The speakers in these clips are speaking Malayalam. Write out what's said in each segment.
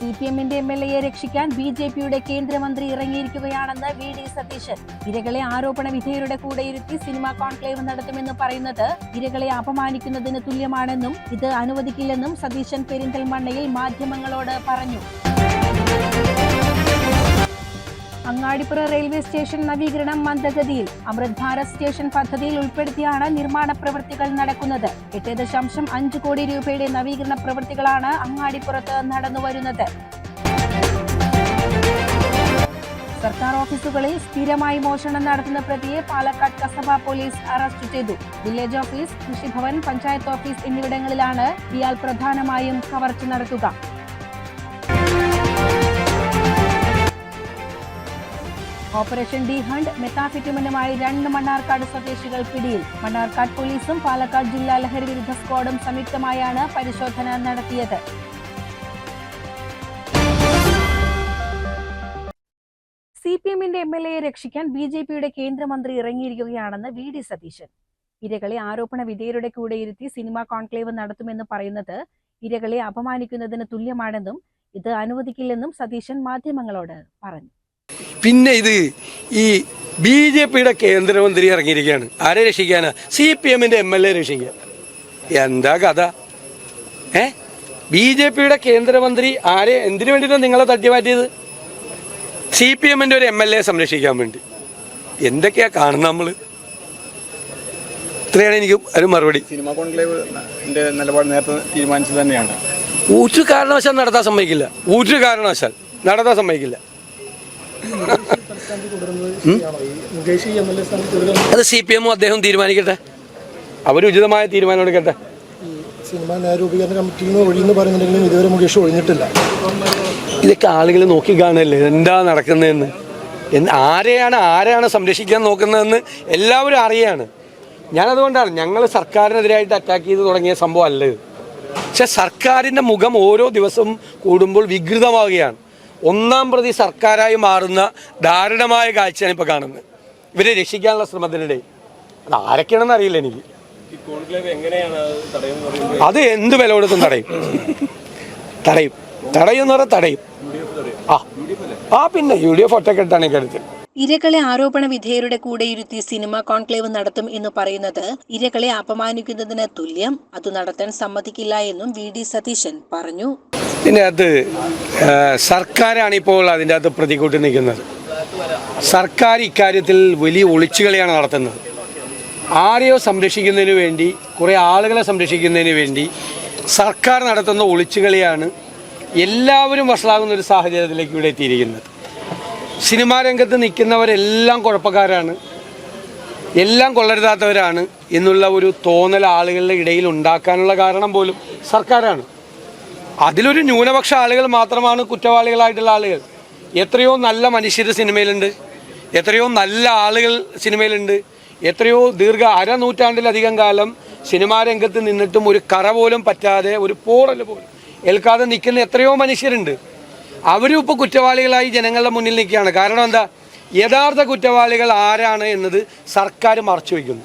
സി പി എമ്മിന്റെ എം എൽ എയെ രക്ഷിക്കാൻ ബി ജെ പിയുടെ കേന്ദ്രമന്ത്രി ഇറങ്ങിയിരിക്കുകയാണെന്ന് വി ഡി സതീശൻ. ഇരകളെ ആരോപണ വിധേയരുടെ കൂടെ ഇരുത്തി സിനിമാ കോൺക്ലേവ് നടത്തുമെന്ന് പറയുന്നത് ഇരകളെ അപമാനിക്കുന്നതിന് തുല്യമാണെന്നും ഇത് അനുവദിക്കില്ലെന്നും സതീശൻ പെരിന്തൽമണ്ണയിൽ മാധ്യമങ്ങളോട് പറഞ്ഞു. അങ്ങാടിപ്പുറ റെയിൽവേ സ്റ്റേഷൻ നവീകരണം മന്ദഗതിയിൽ അമൃത് ഭാരത് സ്റ്റേഷൻ പദ്ധതിയിൽ ഉൾപ്പെടുത്തിയാണ് നിർമ്മാണ പ്രവൃത്തികൾ നടക്കുന്നത്. എട്ട് ദശാംശം അഞ്ച് കോടി രൂപയുടെ നവീകരണ പ്രവൃത്തികളാണ് അങ്ങാടിപ്പുറത്ത് നടന്നുവരുന്നത് സർക്കാർ ഓഫീസുകളിൽ സ്ഥിരമായി മോഷണം നടത്തുന്ന പ്രതിയെ പാലക്കാട് കസബ പോലീസ് അറസ്റ്റ് ചെയ്തു. Village office Krishibhavan panchayat office എന്നിവിടങ്ങളിലാണ് ഇയാൾ പ്രധാനമായും കവർച്ച നടത്തുക. ഓപ്പറേഷൻ ഡി ഹണ്ട് മെത്താഫിറ്റമിനുമായി രണ്ട് മണ്ണാർക്കാട് സ്വദേശികൾ പിടിയിൽ. മണ്ണാർക്കാട് പോലീസും പാലക്കാട് ജില്ലാ ലഹരി വിരുദ്ധ സ്ക്വാഡും സംയുക്തമായാണ് പരിശോധന നടത്തിയത്. സി പി എമ്മിന്റെ എം എൽ എയെ രക്ഷിക്കാൻ ബി ജെ പിയുടെ കേന്ദ്രമന്ത്രി ഇറങ്ങിയിരിക്കുകയാണെന്ന് വി ഡി സതീശൻ. ഇരകളെ ആരോപണ വിധേയരുടെ കൂടെ ഇരുത്തി സിനിമാ കോൺക്ലേവ് നടത്തുമെന്ന് പറയുന്നത് ഇരകളെ അപമാനിക്കുന്നതിന് തുല്യമാണെന്നും ഇത് അനുവദിക്കില്ലെന്നും സതീശൻ മാധ്യമങ്ങളോട് പറഞ്ഞു. പിന്നെ ഇത് ഈ ബി ജെ പിയുടെ കേന്ദ്രമന്ത്രി ഇറങ്ങിയിരിക്കുകയാണ്. ആരെ രക്ഷിക്കാനാ? സി പി എമ്മിന്റെ എം എൽ എ രക്ഷിക്കാൻ എന്താ കഥ? ഏ? ബി ജെ പിയുടെ കേന്ദ്രമന്ത്രി ആരെ എന്തിനു വേണ്ടിയിട്ടാണ് നിങ്ങളെ തട്ടിമാറ്റിയത്? സി പി എമ്മിന്റെ ഒരു എം എൽ എ സംരക്ഷിക്കാൻ വേണ്ടി. എന്തൊക്കെയാ കാണുന്നത് നമ്മൾ? ഇത്രയാണ് എനിക്ക് ഒരു മറുപടി. സിനിമ കോൺക്ലേവ് നിലപാട് നേരത്തെ തന്നെയാണ്. ഒരു കാരണവശാൽ നടത്താൻ സമ്മതിക്കില്ല. ഒരു കാരണവശാൽ നടത്താൻ സമ്മതിക്കില്ല. അത് സി പി എമ്മും അദ്ദേഹം തീരുമാനിക്കട്ടെ. അവർ ഉചിതമായ തീരുമാനം എടുക്കട്ടെ. സിനിമ ന്യായരൂപീകരണ കമ്മിറ്റിയിൽ നിന്ന് ഒഴിയെന്ന് പറയുന്നുണ്ടെങ്കിലും ഇതുവരെ മുകേഷ് ഒഴിഞ്ഞിട്ടില്ല. ഇതൊക്കെ ആളുകൾ നോക്കി കാണല്ലേ? എന്താ നടക്കുന്നതെന്ന്? എന്ന് ആരെയാണ് ആരെയാണ് സംരക്ഷിക്കാൻ നോക്കുന്നതെന്ന് എല്ലാവരും അറിയാണ്. ഞാനതുകൊണ്ടാണ് ഞങ്ങൾ സർക്കാരിനെതിരായിട്ട് അറ്റാക്ക് ചെയ്ത് തുടങ്ങിയ സംഭവം അല്ല ഇത്. പക്ഷെ സർക്കാരിന്റെ മുഖം ഓരോ ദിവസവും കൂടുമ്പോൾ വികൃതമാവുകയാണ്. ഒന്നാം പ്രതി സർക്കാരായി മാറുന്ന ദാരുണമായ കാഴ്ചയാണ് ഇപ്പോൾ കാണുന്നത്. ഇവരെ രക്ഷിക്കാനുള്ള ശ്രമത്തിനിടെ. അത് ആരൊക്കെയാണെന്ന് അറിയില്ല എനിക്ക്. അത് അത് എന്ത് വില കൊടുത്തും തടയും. തടയും. തടയും എന്ന് തടയും. ആ. ആ പിന്നെ യു ഡി എഫ് ഒറ്റക്കെട്ടാണ് ഈ കാര്യത്തിൽ ഇരകളെ ആരോപണ വിധേയരുടെ കൂടെ ഇരുത്തി സിനിമ കോൺക്ലേവ് നടത്തും എന്ന് പറയുന്നത് ഇരകളെ അപമാനിക്കുന്നതിന് തുല്യം. അത് നടത്താൻ സമ്മതിക്കില്ല എന്നും വി ഡി സതീശൻ പറഞ്ഞു. ആ, സർക്കാരാണ് ഇപ്പോൾ അതിന്റെ അകത്ത് പ്രതികൂട്ടി നിൽക്കുന്നത്. സർക്കാർ ഇക്കാര്യത്തിൽ വലിയ ഒളിച്ചുകളിയാണ് നടത്തുന്നത്. ആരെയോ സംരക്ഷിക്കുന്നതിന് വേണ്ടി കുറേ ആളുകളെ സംരക്ഷിക്കുന്നതിന് വേണ്ടി സർക്കാർ നടത്തുന്ന ഒളിച്ചുകളിയാണ് എല്ലാവരും വഷളാകുന്ന ഒരു സാഹചര്യത്തിലേക്ക് ഇവിടെ എത്തിയിരിക്കുന്നത്. സിനിമാ രംഗത്ത് നിൽക്കുന്നവരെല്ലാം കുഴപ്പക്കാരാണ്. എല്ലാം കൊള്ളരുതാത്തവരാണ് എന്നുള്ള ഒരു തോന്നൽ ആളുകളുടെ ഇടയിൽ ഉണ്ടാക്കാനുള്ള കാരണം പോലും സർക്കാരാണ്. അതിലൊരു ന്യൂനപക്ഷ ആളുകൾ മാത്രമാണ് കുറ്റവാളികളായിട്ടുള്ള ആളുകൾ. എത്രയോ നല്ല മനുഷ്യർ സിനിമയിലുണ്ട്. എത്രയോ നല്ല ആളുകൾ സിനിമയിലുണ്ട്. എത്രയോ ദീർഘ അരനൂറ്റാണ്ടിലധികം കാലം സിനിമാ രംഗത്ത് നിന്നിട്ടും ഒരു കറ പോലും പറ്റാതെ ഒരു പോറൽ പോലും ഏൽക്കാതെ നിൽക്കുന്ന എത്രയോ മനുഷ്യരുണ്ട്. അവരും ഇപ്പോൾ കുറ്റവാളികളായി ജനങ്ങളുടെ മുന്നിൽ നിൽക്കുകയാണ്. കാരണം എന്താ? യഥാർത്ഥ കുറ്റവാളികൾ ആരാണ് എന്നത് സർക്കാർ മറച്ചു വയ്ക്കുന്നു.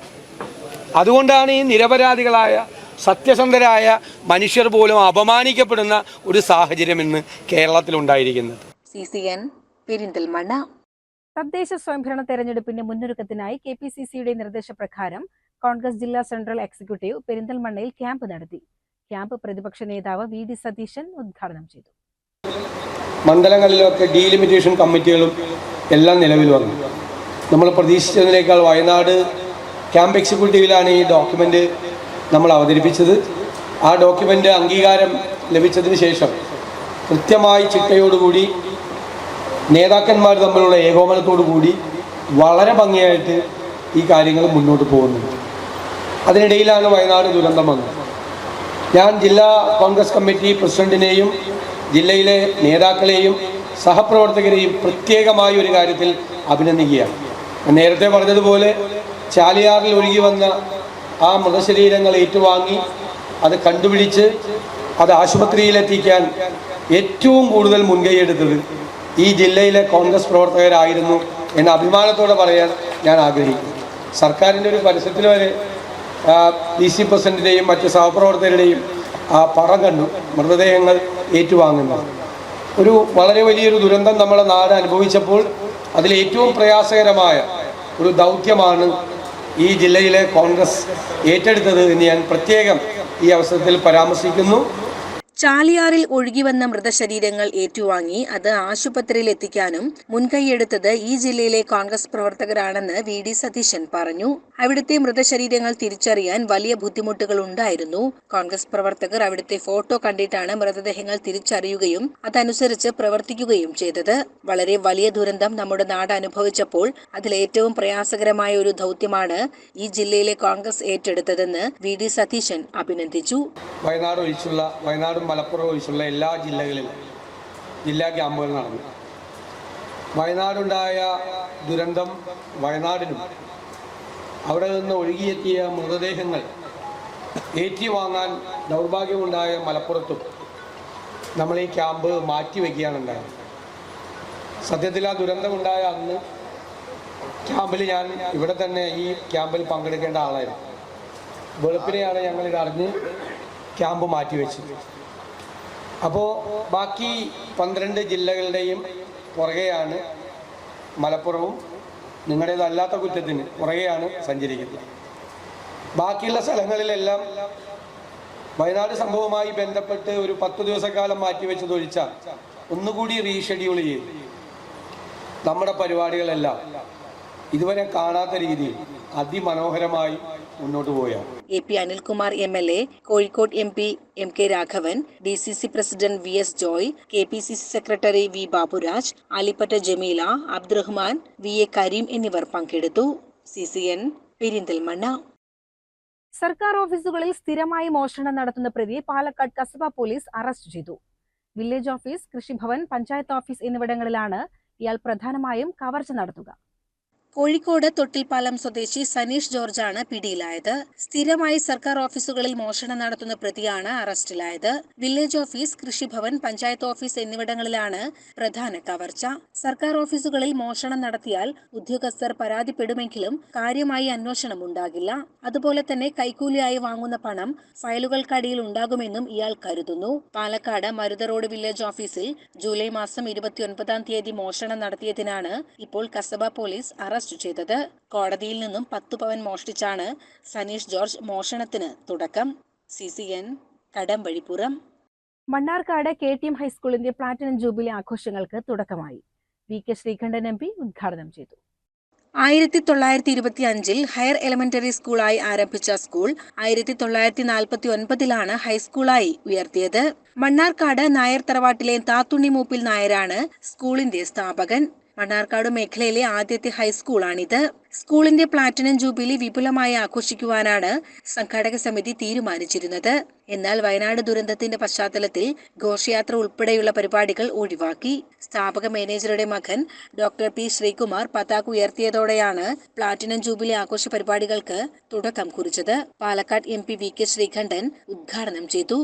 അതുകൊണ്ടാണ് ഈ നിരപരാധികളായ സത്യസന്ധരായ മനുഷ്യർ പോലും അപമാനിക്കപ്പെടുന്ന ഒരു സാഹചര്യം ഇന്ന് കേരളത്തിലുണ്ടായിരിക്കുന്നത്. C C N Perinthalmanna. തദ്ദേശ സ്വയംഭരണ തെരഞ്ഞെടുപ്പിന്റെ മുന്നൊരുക്കത്തിനായി കെ പി സി സിയുടെ നിർദ്ദേശപ്രകാരം കോൺഗ്രസ് ജില്ലാ സെൻട്രൽ എക്സിക്യൂട്ടീവ് പെരിന്തൽമണ്ണയിൽ ക്യാമ്പ് നടത്തി. ക്യാമ്പ് പ്രതിപക്ഷ നേതാവ് വി ഡി സതീശൻ ഉദ്ഘാടനം ചെയ്തു. മണ്ഡലങ്ങളിലൊക്കെ ഡീലിമിറ്റേഷൻ കമ്മിറ്റികളും എല്ലാം നിലവിൽ വന്നു. നമ്മൾ പ്രതീക്ഷിച്ചതിനേക്കാൾ വയനാട് ക്യാമ്പ് എക്സിക്യൂട്ടീവിലാണ് ഈ ഡോക്യുമെന്റ് നമ്മൾ അവതരിപ്പിച്ചത് ആ ഡോക്യുമെന്റ് അംഗീകാരം ലഭിച്ചതിന് ശേഷം കൃത്യമായി ചിട്ടയോടുകൂടി നേതാക്കന്മാർ തമ്മിലുള്ള ഏകോപനത്തോടു കൂടി വളരെ ഭംഗിയായിട്ട് ഈ കാര്യങ്ങൾ മുന്നോട്ട് പോകുന്നുണ്ട് അതിനിടയിലാണ് വയനാട് ദുരന്തം വന്നത്. ഞാൻ ജില്ലാ കോൺഗ്രസ് കമ്മിറ്റി പ്രസിഡന്റിനെയും ജില്ലയിലെ നേതാക്കളെയും സഹപ്രവർത്തകരെയും പ്രത്യേകമായി ഒരു കാര്യത്തിൽ അഭിനന്ദിക്കുകയാണ്. നേരത്തെ പറഞ്ഞതുപോലെ ചാലിയാറിൽ ഒഴുകി വന്ന ആ മൃതശരീരങ്ങൾ ഏറ്റുവാങ്ങി അത് കണ്ടുപിടിച്ച് അത് ആശുപത്രിയിലെത്തിക്കാൻ ഏറ്റവും കൂടുതൽ മുൻകൈയെടുത്തത് ഈ ജില്ലയിലെ കോൺഗ്രസ് പ്രവർത്തകരായിരുന്നു എന്ന അഭിമാനത്തോടെ പറയാൻ ഞാൻ ആഗ്രഹിക്കുന്നു. സർക്കാരിന്റെ ഒരു പരസ്യത്തിൽ വരെ ഡി സി പ്രസിഡന്റിന്റെയും മറ്റ് സഹപ്രവർത്തകരുടെയും ആ പടം കണ്ടു മൃതദേഹങ്ങൾ ഏറ്റുവാങ്ങുന്നത് ഒരു വളരെ വലിയൊരു ദുരന്തം നമ്മുടെ നാട് അനുഭവിച്ചപ്പോൾ അതിലേറ്റവും പ്രയാസകരമായ ഒരു ദൗത്യമാണ് ഈ ജില്ലയിലെ കോൺഗ്രസ് ഏറ്റെടുത്തത് ഞാൻ പ്രത്യേകം ഈ അവസരത്തിൽ പരാമർശിക്കുന്നു. ചാലിയാറിൽ ഒഴുകിവന്ന മൃതശരീരങ്ങൾ ഏറ്റുവാങ്ങി അത് ആശുപത്രിയിൽ എത്തിക്കാനും മുൻകൈയെടുത്തത് ഈ ജില്ലയിലെ കോൺഗ്രസ് പ്രവർത്തകരാണെന്ന് വി ഡി സതീശൻ പറഞ്ഞു. അവിടുത്തെ മൃതശരീരങ്ങൾ തിരിച്ചറിയാൻ വലിയ ബുദ്ധിമുട്ടുകൾ ഉണ്ടായിരുന്നു. കോൺഗ്രസ് പ്രവർത്തകർ അവിടുത്തെ ഫോട്ടോ കണ്ടിട്ടാണ് മൃതദേഹങ്ങൾ തിരിച്ചറിയുകയും അതനുസരിച്ച് പ്രവർത്തിക്കുകയും ചെയ്തത്. വളരെ വലിയ ദുരന്തം നമ്മുടെ നാട് അനുഭവിച്ചപ്പോൾ അതിലേറ്റവും പ്രയാസകരമായ ഒരു ദൗത്യമാണ് ഈ ജില്ലയിലെ കോൺഗ്രസ് ഏറ്റെടുത്തതെന്ന് വി ഡി സതീശൻ അഭിനന്ദിച്ചു. വയനാട് ഒഴിച്ചുള്ള വയനാടും മലപ്പുറം ഒഴിച്ചുള്ള എല്ലാ ജില്ലകളിലും ജില്ലാ ക്യാമ്പുകൾ നടന്നു. വയനാടുണ്ടായ ദുരന്തം വയനാടിനും അവിടെ നിന്ന് ഒഴുകിയെത്തിയ മൃതദേഹങ്ങൾ ഏറ്റുവാങ്ങാൻ ദൗർഭാഗ്യമുണ്ടായ മലപ്പുറത്തും നമ്മൾ ഈ ക്യാമ്പ് മാറ്റിവെക്കുകയാണ് ഉണ്ടായത്. സത്യത്തിൽ ആ ദുരന്തമുണ്ടായ അന്ന് ക്യാമ്പിൽ ഞാൻ ഇവിടെ തന്നെ ഈ ക്യാമ്പിൽ പങ്കെടുക്കേണ്ട ആളായിരുന്നു. വെളുപ്പിനെയാണ് ഞങ്ങൾ ഇത് അറിഞ്ഞ് ക്യാമ്പ് മാറ്റിവെച്ചത്. അപ്പോൾ ബാക്കി പന്ത്രണ്ട് ജില്ലകളുടെയും പുറകെയാണ് മലപ്പുറവും നിങ്ങളുടേതല്ലാത്ത കുറ്റത്തിന് പുറകെയാണ് സഞ്ചരിക്കുന്നത്. ബാക്കിയുള്ള സ്ഥലങ്ങളിലെല്ലാം വയനാട് സംഭവവുമായി ബന്ധപ്പെട്ട് ഒരു പത്ത് ദിവസക്കാലം മാറ്റിവെച്ചതൊഴിച്ചാൽ ഒന്നുകൂടി റീഷെഡ്യൂൾ ചെയ്ത്. നമ്മുടെ പരിപാടികളെല്ലാം ഇതുവരെ കാണാത്ത രീതിയിൽ അതിമനോഹരമായി മുന്നോട്ട് പോയാണ്. A P Anilkumar M L A Kozhikode M P M K Raghavan D C C president V S Joy K P C C secretary V Baburaj Alipatta Jameela Abdurahman V A Kareem എന്നിവർ പങ്കെടുത്തു. C C N Perinthalmanna. സർക്കാർ ഓഫീസുകളിൽ സ്ഥിരമായി മോഷണം നടത്തുന്ന പ്രതി പാലക്കാട് കസബ പോലീസ് അറസ്റ്റ് ചെയ്തു. Village office Krishibhavan panchayat office എന്നിവിടങ്ങളിലാണ് ഇയാൾ പ്രധാനമായും കവർച്ച നടത്തുക. കോഴിക്കോട് തൊട്ടിൽപ്പാലം സ്വദേശി സനീഷ് ജോർജാണ് പിടിയിലായത്. സ്ഥിരമായി സർക്കാർ ഓഫീസുകളിൽ മോഷണം നടത്തുന്ന പ്രതിയാണ് അറസ്റ്റിലായത്. Village office Krishibhavan panchayat office എന്നിവിടങ്ങളിലാണ് പ്രധാന കവർച്ച. സർക്കാർ ഓഫീസുകളിൽ മോഷണം നടത്തിയാൽ ഉദ്യോഗസ്ഥർ പരാതിപ്പെടുമെങ്കിലും കാര്യമായി അന്വേഷണം ഉണ്ടാകില്ല. അതുപോലെ തന്നെ കൈക്കൂലിയായി വാങ്ങുന്ന പണം ഫയലുകൾക്കടിയിൽ ഉണ്ടാകുമെന്നും ഇയാൾ കരുതുന്നു. പാലക്കാട് മരുത റോഡ് വില്ലേജ് ഓഫീസിൽ ജൂലൈ മാസം ഇരുപത്തിയൊൻപതാം തീയതി മോഷണം നടത്തിയതിനാണ് ഇപ്പോൾ കസബ പോലീസ് അറസ്റ്റ് ചെയ്തത്. കോടതിയിൽ നിന്നും പത്തു പവൻ മോഷ്ടിച്ചാണ് സനീഷ് ജോർജ് മോഷണത്തിന് തുടക്കം. C C N Kadampazhipuram. Mannarkkad K T M ഹൈസ്കൂളിന്റെ platinum jubilee ആഘോഷങ്ങൾക്ക് തുടക്കമായി. V K Sreekandan M P ഉദ്ഘാടനം ചെയ്തു. ആയിരത്തി തൊള്ളായിരത്തി ഇരുപത്തി അഞ്ചിൽ ഹയർ എലിമെന്ററി സ്കൂളായി ആരംഭിച്ച സ്കൂൾ ആയിരത്തി തൊള്ളായിരത്തി നാൽപ്പത്തി ഒൻപതിലാണ് ഹൈസ്കൂളായി ഉയർത്തിയത്. മണ്ണാർക്കാട് നായർ തറവാട്ടിലെ താത്തുണ്ണി മൂപ്പിൽ നായരാണ് സ്കൂളിന്റെ സ്ഥാപകൻ. മണ്ണാർക്കാട് മേഖലയിലെ ആദ്യത്തെ ഹൈസ്കൂളാണിത്. സ്കൂളിന്റെ പ്ലാറ്റിനം ജൂബിലി വിപുലമായി ആഘോഷിക്കുവാനാണ് സംഘാടക സമിതി തീരുമാനിച്ചിരുന്നത്. എന്നാൽ വയനാട് ദുരന്തത്തിന്റെ പശ്ചാത്തലത്തിൽ ഘോഷയാത്ര ഉൾപ്പെടെയുള്ള പരിപാടികൾ ഒഴിവാക്കി. സ്ഥാപക മാനേജറുടെ മകൻ ഡോക്ടർ പി ശ്രീകുമാർ പതാക ഉയർത്തിയതോടെയാണ് പ്ലാറ്റിനം ജൂബിലി ആഘോഷ പരിപാടികൾക്ക് തുടക്കം കുറിച്ചത്. Palakkad M P V K Sreekandan ഉദ്ഘാടനം ചെയ്തു.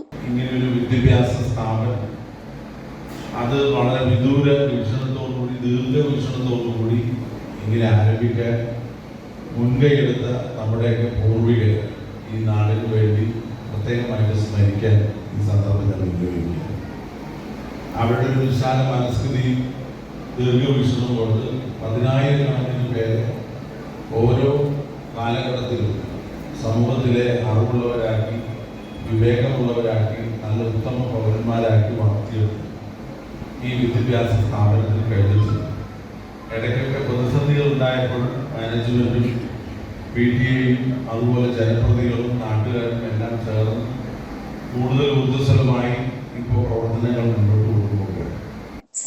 അത് വളരെ വിദൂര വീക്ഷണത്തോടുകൂടി ദീർഘവീക്ഷണത്തോടുകൂടി ഇങ്ങനെ ആരംഭിക്കാൻ മുൻകൈയെടുത്ത നമ്മുടെയൊക്കെ പൂർവികർ ഈ നാടിന് വേണ്ടി പ്രത്യേകമായിട്ട് സ്മരിക്കാൻ ഈ സന്ദർഭത്തിൽ ഉപയോഗിക്കുക അവരുടെ ഒരു വിശാല ദീർഘ ദീർഘവീക്ഷണവും കൊണ്ട് പതിനായിരക്കണക്കിന് പേരെ ഓരോ കാലഘട്ടത്തിലും സമൂഹത്തിലെ അറിവുള്ളവരാക്കി വിവേകമുള്ളവരാക്കി നല്ല ഉത്തമ പൗരന്മാരാക്കി വളർത്തിയെടുത്തു. ഈ വിദ്യാഭ്യാസ സ്ഥാപനത്തിൽ കഴിഞ്ഞിട്ടുണ്ട്. ഇടയ്ക്കൊക്കെ പ്രതിസന്ധികൾ ഉണ്ടായപ്പോൾ മാനേജ്മെന്റും പി ടി എയും അതുപോലെ ജനപ്രതികളും നാട്ടുകാരും എല്ലാം ചേർന്ന് കൂടുതൽ ഊർജസ്വലമായി ഇപ്പോൾ പ്രവർത്തനങ്ങൾ മുന്നോട്ട് കൊണ്ടുപോകുകയാണ്.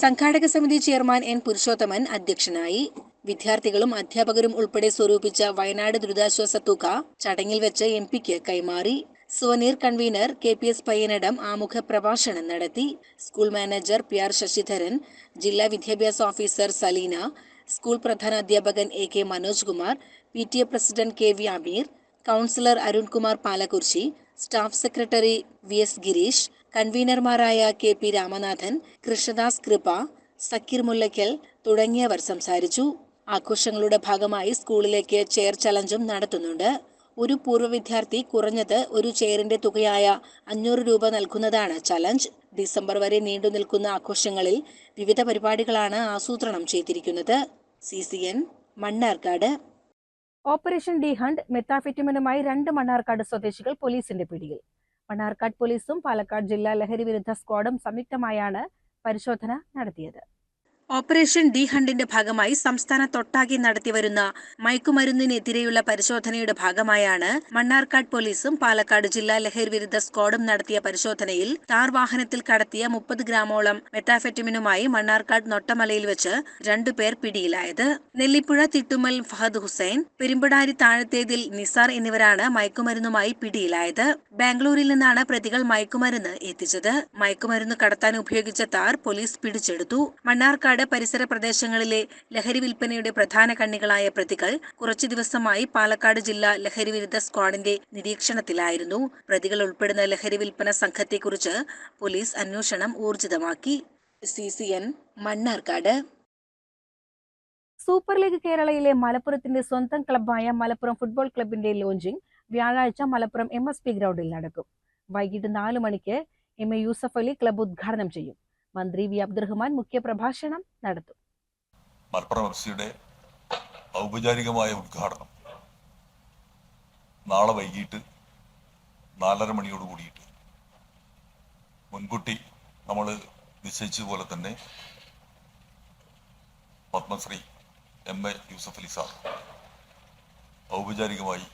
സംഘാടക സമിതി ചെയർമാൻ എൻ പുരുഷോത്തമൻ അധ്യക്ഷനായി. വിദ്യാർത്ഥികളും അധ്യാപകരും ഉൾപ്പെടെ സ്വരൂപിച്ച വയനാട് ദുരിതാശ്വാസ തുക ചടങ്ങിൽ വെച്ച് എം പിക്ക് കൈമാറി. Souvenir convener K P S Payyanadam ആമുഖ പ്രഭാഷണം നടത്തി. School manager P R Sasidharan ജില്ലാ വിദ്യാഭ്യാസ officer Saleena school പ്രധാനാധ്യാപകൻ A K Manoj Kumar P T A president K V Ameer councillor Arunkumar Palakurchi staff secretary V S Gireesh കൺവീനർമാരായ K P Ramanathan Krishnadas Kripa Zakir Mullackal തുടങ്ങിയവർ സംസാരിച്ചു. ആഘോഷങ്ങളുടെ ഭാഗമായി സ്കൂളിലേക്ക് ചെയർ ചലഞ്ചും നടത്തുന്നുണ്ട്. ഒരു പൂർവ വിദ്യാർത്ഥി കുറഞ്ഞത് ഒരു ചെയറിന്റെ തുകയായ അഞ്ഞൂറ് രൂപ നൽകുന്നതാണ് ചലഞ്ച്. ഡിസംബർ വരെ നീണ്ടു നിൽക്കുന്ന ആഘോഷങ്ങളിൽ വിവിധ പരിപാടികളാണ് ആസൂത്രണം ചെയ്തിരിക്കുന്നത്. C C N Mannarkkad. Operation D hunt മെത്താഫെറ്റമിനുമായി രണ്ട് മണ്ണാർക്കാട് സ്വദേശികൾ പോലീസിന്റെ പിടിയിൽ. മണ്ണാർക്കാട് പോലീസും പാലക്കാട് ജില്ലാ ലഹരി വിരുദ്ധ സ്ക്വാഡും സംയുക്തമായാണ് പരിശോധന നടത്തിയത്. ഓപ്പറേഷൻ ഡി ഹണ്ടിന്റെ ഭാഗമായി സംസ്ഥാനത്തൊട്ടാകെ നടത്തിവരുന്ന മയക്കുമരുന്നിനെതിരെയുള്ള പരിശോധനയുടെ ഭാഗമായാണ് മണ്ണാർക്കാട് പോലീസും പാലക്കാട് ജില്ലാ ലഹരി വിരുദ്ധ സ്ക്വാഡും നടത്തിയ പരിശോധനയിൽ താർ വാഹനത്തിൽ കടത്തിയ മുപ്പത് ഗ്രാമോളം മെറ്റാഫെറ്റമിനുമായി മണ്ണാർക്കാട് നൊട്ടമലയിൽ വെച്ച് രണ്ടുപേർ പിടിയിലായത്. നെല്ലിപ്പുഴ തിട്ടുമൽ ഫഹദ് ഹുസൈൻ പെരുമ്പടാരി താഴത്തേതിൽ നിസാർ എന്നിവരാണ് മയക്കുമരുന്നുമായി പിടിയിലായത്. ബാംഗ്ലൂരിൽ നിന്നാണ് പ്രതികൾ മയക്കുമരുന്ന് എത്തിച്ചത്. മയക്കുമരുന്ന് കടത്താൻ ഉപയോഗിച്ച താർ പോലീസ് പിടിച്ചെടുത്തു. മണ്ണാർക്കാട് പരിസര പ്രദേശങ്ങളിലെ ലഹരി വിൽപ്പനയുടെ പ്രധാന കണ്ണികളായ പ്രതികൾ കുറച്ചു ദിവസമായി പാലക്കാട് ജില്ലാ ലഹരി വിരുദ്ധ സ്ക്വാഡിന്റെ നിരീക്ഷണത്തിലായിരുന്നു. പ്രതികൾ ഉൾപ്പെടുന്ന ലഹരി വിൽപ്പന സംഘത്തെക്കുറിച്ച് പോലീസ് അന്വേഷണം ഊർജിതമാക്കി. C C N Mannarkkad. Super league കേരളയിലെ മലപ്പുറത്തിന്റെ സ്വന്തം ക്ലബ്ബായ മലപ്പുറം ഫുട്ബോൾ ക്ലബിന്റെ ലോഞ്ചിംഗ് വ്യാഴാഴ്ച മലപ്പുറം എം എസ് പി ഗ്രൗണ്ടിൽ നടക്കും. വൈകിട്ട് നാലു മണിക്ക് M A Yusuff Ali club ഉദ്ഘാടനം ചെയ്യും. മന്ത്രി വി അബ്ദുറഹ്മാൻ മുഖ്യപ്രഭാഷണം നടത്തും. മലപ്പുറം ഔപചാരികമായ ഉദ്ഘാടനം നാളെ വൈകിട്ട് നാലര മണിയോട് കൂടിയിട്ട്. മുൻകൂട്ടി നമ്മൾ നിശ്ചയിച്ചതുപോലെ തന്നെ Padmashri M A Yusuff Ali sir ഔപചാരികമായി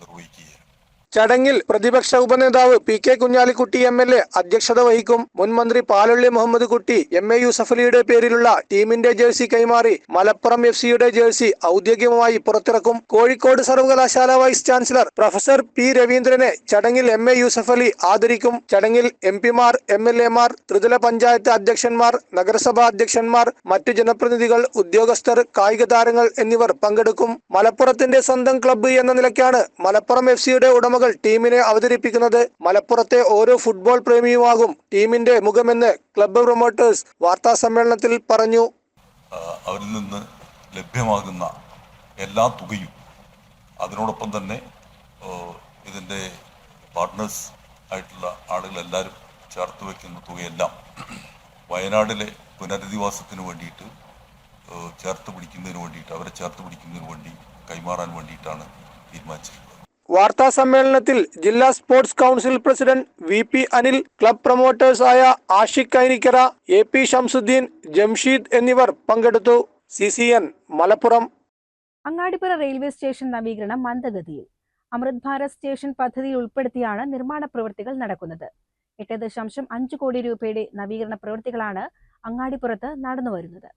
നിർവഹിക്കുകയാണ്. ചടങ്ങിൽ പ്രതിപക്ഷ ഉപനേതാവ് P K Kunhalikutty M L A അധ്യക്ഷത വഹിക്കും. മുൻ മന്ത്രി പാലള്ളി മുഹമ്മദ് കുട്ടി എം എ യൂസഫലിയുടെ പേരിലുള്ള ടീമിന്റെ ജേഴ്സി കൈമാറി മലപ്പുറം എഫ് സിയുടെ ജേഴ്സി ഔദ്യോഗികമായി പുറത്തിറക്കും. കോഴിക്കോട് സർവകലാശാല വൈസ് ചാൻസലർ പ്രൊഫസർ പി രവീന്ദ്രനെ ചടങ്ങിൽ എം എ യൂസഫലി ആദരിക്കും. ചടങ്ങിൽ എം പിമാർ എം എൽ എമാർ ത്രിതല പഞ്ചായത്ത് അധ്യക്ഷന്മാർ നഗരസഭാ അധ്യക്ഷന്മാർ മറ്റു ജനപ്രതിനിധികൾ ഉദ്യോഗസ്ഥർ കായിക താരങ്ങൾ എന്നിവർ പങ്കെടുക്കും. മലപ്പുറത്തിന്റെ സ്വന്തം ക്ലബ്ബ് എന്ന നിലയ്ക്കാണ് മലപ്പുറം എഫ് സിയുടെ ഉടമകൾ ടീമിനെ അവതരിപ്പിക്കുന്നത് മലപ്പുറത്തെ ഓരോ ഫുട്ബോൾ പ്രേമിയുമാകും ടീമിന്റെ മുഖമെന്ന് ക്ലബ്ബ് പ്രൊമോട്ടേഴ്സ് വാർത്താ സമ്മേളനത്തിൽ പറഞ്ഞു. അവരിൽ നിന്ന് ലഭ്യമാകുന്ന എല്ലാ തുകയും അതിനോടൊപ്പം തന്നെ ഇതിന്റെ പാർട്ട്നേഴ്സ് ആയിട്ടുള്ള ആളുകളെല്ലാവരും ചേർത്ത് വയ്ക്കുന്ന തുകയെല്ലാം വയനാടിലെ പുനരധിവാസത്തിന് വേണ്ടിയിട്ട് ചേർത്ത് പിടിക്കുന്നതിന് വേണ്ടിയിട്ട് അവരെ ചേർത്ത് പിടിക്കുന്നതിന് വേണ്ടി കൈമാറാൻ വേണ്ടിയിട്ടാണ് തീരുമാനിച്ചിട്ടുള്ളത്. വാർത്താ സമ്മേളനത്തിൽ ജില്ലാ sports council president V P Anil club പ്രൊമോട്ടേഴ്സായ Ashiq Kainikkara A P Shamsuddin Jamsheed എന്നിവർ പങ്കെടുത്തു. C C N Malappuram. Angadipuram railway station നവീകരണം മന്ദഗതിയിൽ. അമൃത് ഭാരത് സ്റ്റേഷൻ പദ്ധതിയിൽ ഉൾപ്പെടുത്തിയാണ് നിർമ്മാണ പ്രവൃത്തികൾ നടക്കുന്നത്. എട്ട് ദശാംശം അഞ്ച് കോടി രൂപയുടെ നവീകരണ പ്രവൃത്തികളാണ് അങ്ങാടിപ്പുറത്ത് നടന്നുവരുന്നത്.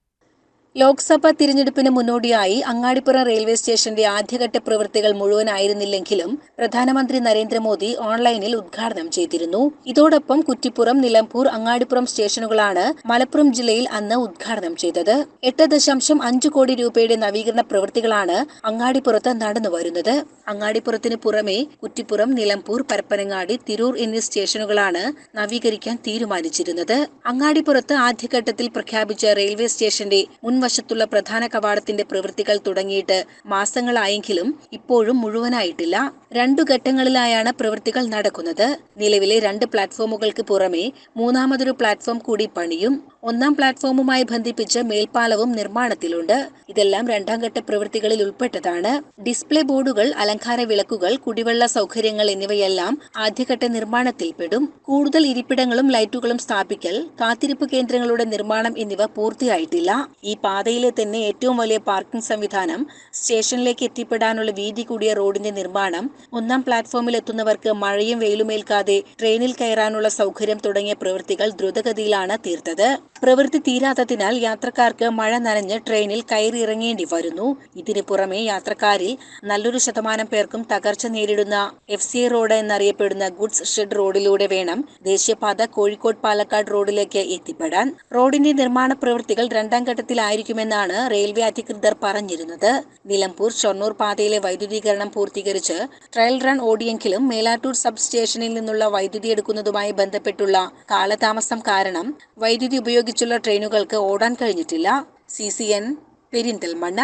ലോക്സഭാ തിരഞ്ഞെടുപ്പിന് മുന്നോടിയായി അങ്ങാടിപ്പുറം റെയിൽവേ സ്റ്റേഷന്റെ ആദ്യഘട്ട പ്രവൃത്തികൾ മുഴുവനായിരുന്നില്ലെങ്കിലും പ്രധാനമന്ത്രി നരേന്ദ്രമോദി ഓൺലൈനിൽ ഉദ്ഘാടനം ചെയ്തിരുന്നു. ഇതോടൊപ്പം കുറ്റിപ്പുറം നിലമ്പൂർ അങ്ങാടിപ്പുറം സ്റ്റേഷനുകളാണ് മലപ്പുറം ജില്ലയിൽ അന്ന് ഉദ്ഘാടനം ചെയ്തത്. എട്ട് ദശാംശം അഞ്ച് കോടി രൂപയുടെ നവീകരണ പ്രവൃത്തികളാണ് അങ്ങാടിപ്പുറത്ത് നടന്നുവരുന്നത്. അങ്ങാടിപ്പുറത്തിന് പുറമെ കുറ്റിപ്പുറം നിലമ്പൂർ പരപ്പനങ്ങാടി തിരൂർ എന്നീ സ്റ്റേഷനുകളാണ് നവീകരിക്കാൻ തീരുമാനിച്ചിരുന്നത്. അങ്ങാടിപ്പുറത്ത് ആദ്യഘട്ടത്തിൽ പ്രഖ്യാപിച്ച റെയിൽവേ സ്റ്റേഷന്റെ മുൻവശത്തുള്ള പ്രധാന കവാടത്തിന്റെ പ്രവൃത്തികൾ തുടങ്ങിയിട്ട് മാസങ്ങളായെങ്കിലും ഇപ്പോഴും മുഴുവനായിട്ടില്ല. രണ്ടു ഘട്ടങ്ങളിലായാണ് പ്രവൃത്തികൾ നടക്കുന്നത്. നിലവിലെ രണ്ട് പ്ലാറ്റ്ഫോമുകൾക്ക് പുറമെ മൂന്നാമതൊരു പ്ലാറ്റ്ഫോം കൂടി പണിയും ഒന്നാം പ്ലാറ്റ്ഫോമുമായി ബന്ധിപ്പിച്ച് മേൽപ്പാലവും നിർമ്മാണത്തിലുണ്ട്. ഇതെല്ലാം രണ്ടാം ഘട്ട പ്രവൃത്തികളിൽ ഉൾപ്പെട്ടതാണ്. ഡിസ്പ്ലേ ബോർഡുകൾ അലങ്കാര വിളക്കുകൾ കുടിവെള്ള സൗകര്യങ്ങൾ എന്നിവയെല്ലാം ആദ്യഘട്ട നിർമ്മാണത്തിൽപ്പെടും. കൂടുതൽ ഇരിപ്പിടങ്ങളും ലൈറ്റുകളും സ്ഥാപിക്കൽ കാത്തിരിപ്പ് കേന്ദ്രങ്ങളുടെ നിർമ്മാണം എന്നിവ പൂർത്തിയായിട്ടില്ല. ഈ പാതയിലെ തന്നെ ഏറ്റവും വലിയ പാർക്കിംഗ് സംവിധാനം സ്റ്റേഷനിലേക്ക് എത്തിപ്പെടാനുള്ള വീതി കൂടിയ റോഡിന്റെ നിർമ്മാണം ഒന്നാം പ്ലാറ്റ്ഫോമിൽ എത്തുന്നവർക്ക് മഴയും വെയിലുമേൽക്കാതെ ട്രെയിനിൽ കയറാനുള്ള സൗകര്യം തുടങ്ങിയ പ്രവൃത്തികൾ ദ്രുതഗതിയിലാണ് തീർത്തത്. പ്രവൃത്തി തീരാത്തതിനാൽ യാത്രക്കാർക്ക് മഴ നനഞ്ഞ് ട്രെയിനിൽ കയറിയിറങ്ങേണ്ടി വരുന്നു. ഇതിനു പുറമെ യാത്രക്കാരിൽ നല്ലൊരു ശതമാനം പേർക്കും തകർച്ച നേരിടുന്ന എഫ് സി റോഡ് എന്നറിയപ്പെടുന്ന ഗുഡ്സ് ഷെഡ് റോഡിലൂടെ വേണം ദേശീയപാത കോഴിക്കോട് പാലക്കാട് റോഡിലേക്ക് എത്തിപ്പെടാൻ. റോഡിന്റെ നിർമ്മാണ പ്രവൃത്തികൾ രണ്ടാം ഘട്ടത്തിലായിരിക്കുമെന്നാണ് റെയിൽവേ അധികൃതർ പറഞ്ഞിരുന്നത്. നിലമ്പൂർ ഷൊർണൂർ പാതയിലെ വൈദ്യുതീകരണം പൂർത്തീകരിച്ച് ട്രയൽ റൺ ഓടിയെങ്കിലും മേലാറ്റൂർ സബ് സ്റ്റേഷനിൽ നിന്നുള്ള വൈദ്യുതി എടുക്കുന്നതുമായി ബന്ധപ്പെട്ടുള്ള കാലതാമസം കാരണം വൈദ്യുതി ഉപയോഗിച്ചുള്ള ട്രെയിനുകൾക്ക് ഓടാൻ കഴിഞ്ഞിട്ടില്ല. C C N Perinthalmanna.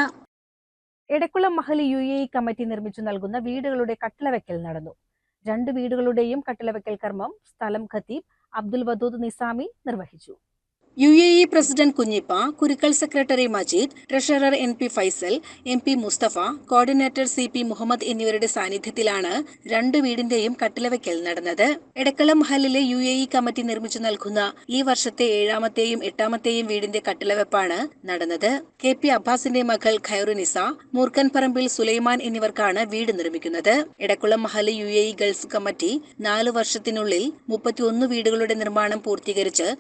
Edakkulam Mahali U A committee നിർമ്മിച്ചു നൽകുന്ന വീടുകളുടെ കട്ടിളവെക്കൽ നടന്നു. രണ്ട് വീടുകളുടെയും കട്ടിളവെക്കൽ കർമ്മം സ്ഥലം ഖത്തീബ് അബ്ദുൽ വദൂദ് നിസാമി നിർവഹിച്ചു. U A E president Kunhippa Kurukkal secretary Majeed treasurer N P Faisal M P Musthafa coordinator C P Muhammad എന്നിവരുടെ സാന്നിധ്യത്തിലാണ് രണ്ട് വീടിന്റെയും കട്ടിലവയ്ക്കൽ നടന്നത്. എടക്കളം മഹലിലെ യു എ ഇ കമ്മിറ്റി നിർമ്മിച്ചു നൽകുന്ന ഈ വർഷത്തെ ഏഴാമത്തെയും എട്ടാമത്തെയും വീടിന്റെ കട്ടിലവെപ്പാണ് നടന്നത്. കെ പി അബ്ബാസിന്റെ മകൾ ഖൈറുനിസ മൂർക്കൻപറമ്പിൽ സുലൈമാൻ എന്നിവർക്കാണ് വീട് നിർമ്മിക്കുന്നത്. Edakkulam Mahal U A E gulf committee നാല് വർഷത്തിനുള്ളിൽ മുപ്പത്തിയൊന്ന് വീടുകളുടെ നിർമ്മാണം പൂർത്തീകരിച്ച്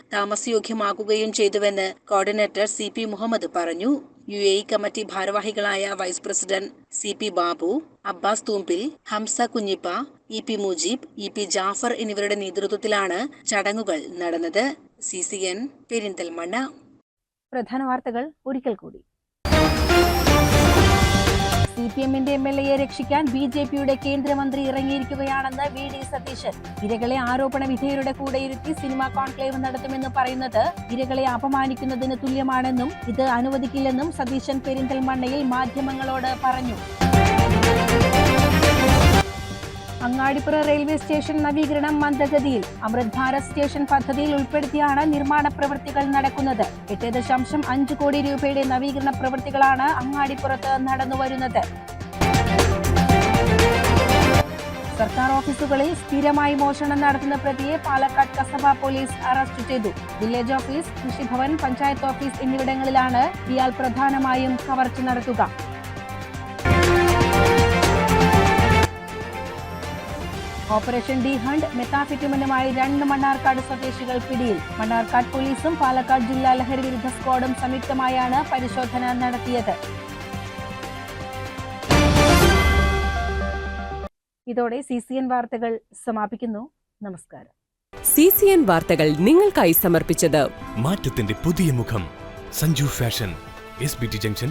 താമസയോഗ്യമാക്കുകയും ചെയ്തുവെന്ന് കോർഡിനേറ്റർ സി പി മുഹമ്മദ് പറഞ്ഞു. യു എ കമ്മിറ്റി ഭാരവാഹികളായ vice president C P Babu Abbas Thoombil Hamsa Kunhippa E P Mujeeb E P Jafar എന്നിവരുടെ നേതൃത്വത്തിലാണ് ചടങ്ങുകൾ നടന്നത്. C C N Perinthalmanna. പ്രധാന വാർത്തകൾ ഒരിക്കൽ കൂടി. സി പി എമ്മിന്റെ എം എൽ എയെ രക്ഷിക്കാൻ ബി ജെ പിയുടെ കേന്ദ്രമന്ത്രി ഇറങ്ങിയിരിക്കുകയാണെന്ന് വി ഡി സതീശൻ. ഇരകളെ ആരോപണ വിധേയരുടെ കൂടെ ഇരുത്തി സിനിമാ കോൺക്ലേവ് നടത്തുമെന്ന് പറയുന്നത് ഇരകളെ അപമാനിക്കുന്നതിന് തുല്യമാണെന്നും ഇത് അനുവദിക്കില്ലെന്നും സതീശൻ പെരിന്തൽമണ്ണയിൽ മാധ്യമങ്ങളോട് പറഞ്ഞു. അങ്ങാടിപ്പുറ റെയിൽവേ സ്റ്റേഷൻ നവീകരണം മന്ദഗതിയിൽ അമൃത് ഭാരത് സ്റ്റേഷൻ പദ്ധതിയിൽ ഉൾപ്പെടുത്തിയാണ് നിർമ്മാണ പ്രവൃത്തികൾ നടക്കുന്നത്. എട്ട് ദശാംശം അഞ്ച് കോടി രൂപയുടെ നവീകരണ പ്രവൃത്തികളാണ് അങ്ങാടിപ്പുറത്ത് നടന്നുവരുന്നത്. സർക്കാർ ഓഫീസുകളിൽ സ്ഥിരമായി മോഷണം നടത്തുന്ന പ്രതിയെ പാലക്കാട് കസബ പോലീസ് അറസ്റ്റ് ചെയ്തു. Village office Krishibhavan panchayat office എന്നിവിടങ്ങളിലാണ് ഇയാൾ പ്രധാനമായും കവർച്ച നടത്തുക. ഓപ്പറേഷൻ ഡി ഹണ്ട് മെത്താഫിറ്റുമനുമായി രണ്ട് മണ്ണാർക്കാട് സ്വദേശികൾ പിടിയിൽ. മണ്ണാർക്കാട് പോലീസും പാലക്കാട് ജില്ലാ ലഹരി വിരുദ്ധ സ്ക്വാഡും സംയുക്തമായാണ് പരിശോധന നടത്തിയത്. ഇതോടെ സി സി എൻ വാർത്തകൾ സമാപിക്കുന്നു. നമസ്കാരം. സി സി എൻ വാർത്തകൾ നിങ്ങൾക്കായി സമർപ്പിച്ചത് മാറ്റത്തിന്റെ പുതിയ മുഖം Sanju fashion S B T junction